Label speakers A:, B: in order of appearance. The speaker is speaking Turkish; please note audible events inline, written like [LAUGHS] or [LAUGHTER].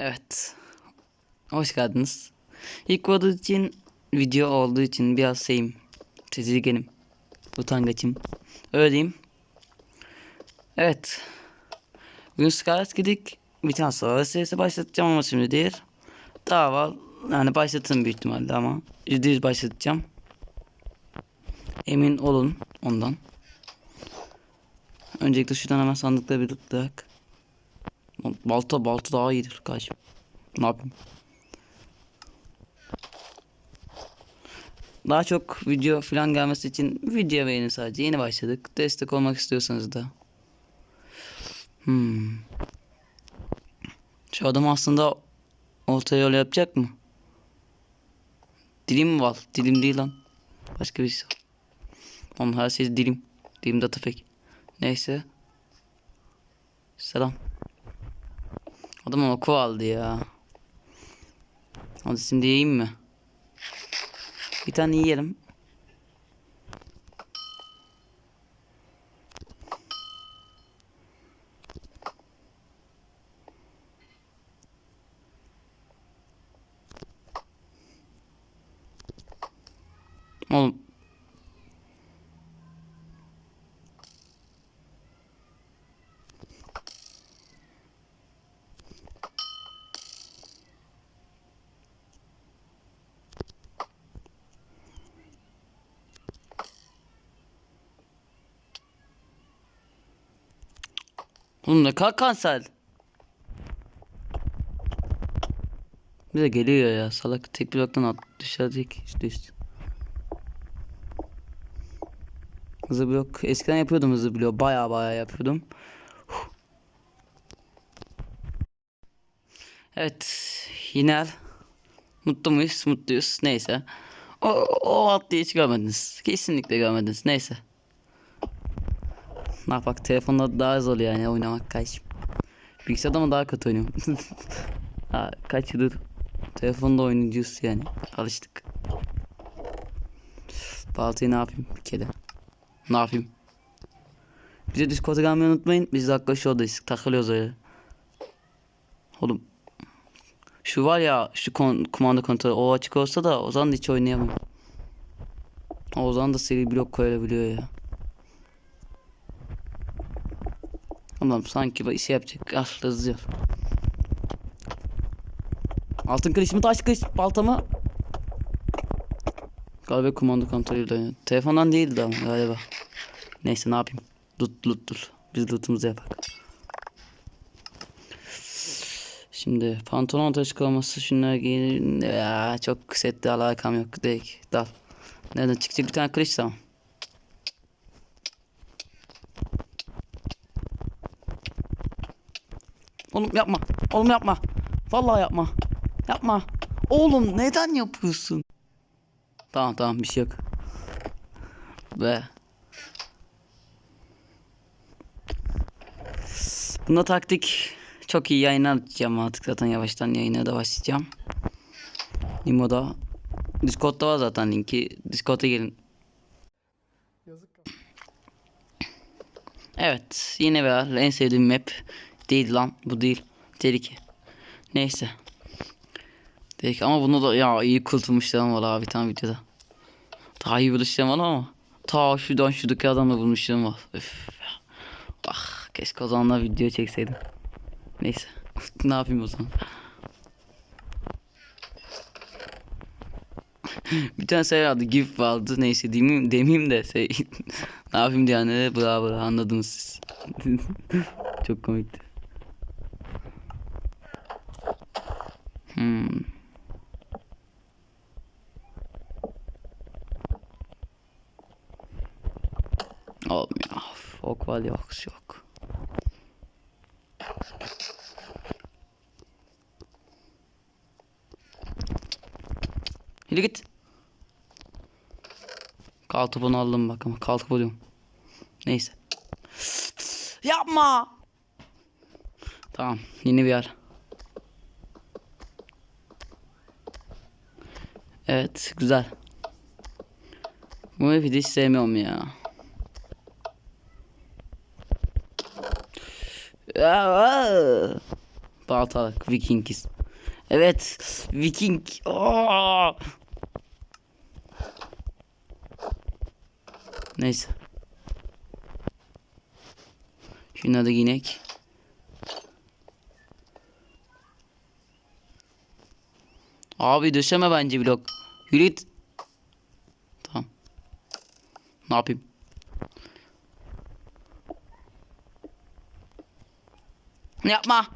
A: Evet. Hoş geldiniz. İlk olduğu için video olduğu için biraz şeyim. Tedirginim. Utangaçım. Öyle diyeyim. Evet. Bugün Scarlet gidik. Bir tane sonra serisi başlatacağım ama şimdi değil. Daha var. Yani başlatırım büyük ihtimalle ama. %100 başlatacağım. Emin olun ondan. Öncelikle şuradan hemen sandıkları bir tuttuk. Balta balta daha iyidir kaç. Ne yapayım? Daha çok video falan gelmesi için video beğenin sadece. Yeni başladık. Destek olmak istiyorsanız da. Hmm. Şu adam aslında orta yol yapacak mı? Dilim var? Dilim değil lan. Başka bir şey. Onun her şey dilim. Dilim data pek. Neyse. Selam. Adam oku aldı ya. Hadi şimdi yiyeyim mi? Bir tane yiyelim. Oğlum. Oğlum ne kadar kanser. Bir de geliyor ya salak tek bloktan at düşecek işte işte. Hızlı blok eskiden yapıyordum hızlı blok baya baya yapıyordum. Evet yine mutlu muyuz mutluyuz neyse. O, o atlıyı hiç görmediniz kesinlikle görmediniz neyse. Ne yapak telefonda daha zor yani oynamak kaç. Bilgisayarda mı daha kötü oynuyorum. [LAUGHS] ha, kaç yıldır telefonda oynuyoruz yani. Alıştık. Baltayı ne yapayım bir kere. Ne yapayım? Bize Discord'a gelmeyi unutmayın. Biz de arkadaşlardayız. Takılıyoruz öyle. Oğlum. Şu var ya şu kon kumanda kontrolü o açık olsa da o zaman da hiç oynayamam. O zaman da seri blok koyabiliyor ya. Tamam sanki bu işi yapacak. Ah hızlı. Altın kılıç mı taş kılıç balta mı? Galiba kumanda kontrolüyle oynuyor. Telefondan değildi ama galiba. Neyse ne yapayım. Lut lut lut. Biz lootumuzu yapak. Şimdi pantolon taşıklaması şunlar giyin. Ya çok sette alakam yok. Direkt dal. Nereden çıkacak bir tane kılıç tamam. Oğlum yapma. Oğlum yapma. Vallahi yapma. Yapma. Oğlum neden yapıyorsun? Tamam tamam bir şey yok. Ve Bunda taktik çok iyi yayınlar açacağım artık zaten yavaştan yayına da başlayacağım. Nimo'da Discord'da var zaten linki. Discord'a gelin. Evet yine var en sevdiğim map değil lan. Bu değil. Tehlike. Neyse. Tehlike. Ama bunu da ya iyi kurtulmuşlarım var abi bir tane videoda. Daha iyi buluşlarım var ama ta şuradan şuradaki adamla bulmuşlarım var. Üf. ah keşke o zamanlar video çekseydim. Neyse. [LAUGHS] Ne yapayım o zaman? [LAUGHS] Bir tane şey vardı gif vardı. Neyse demeyeyim, demeyeyim de şey. [LAUGHS] Ne yapayım diye yani bravo anladınız siz. Çok komikti Hmm. Ya. Fok var yok yok. Yürü git. Kaltı bunu aldım bak ama kaltı buluyorum. Neyse. Yapma. Tamam yeni bir yer. Evet güzel. Bu map'i hiç sevmiyorum ya. Baltalık Vikingiz. Evet Viking. Aa! Neyse. Şunları da giyinek. Abi döşeme bence blok. Yürü git. Tamam. Ne yapayım? Yapma.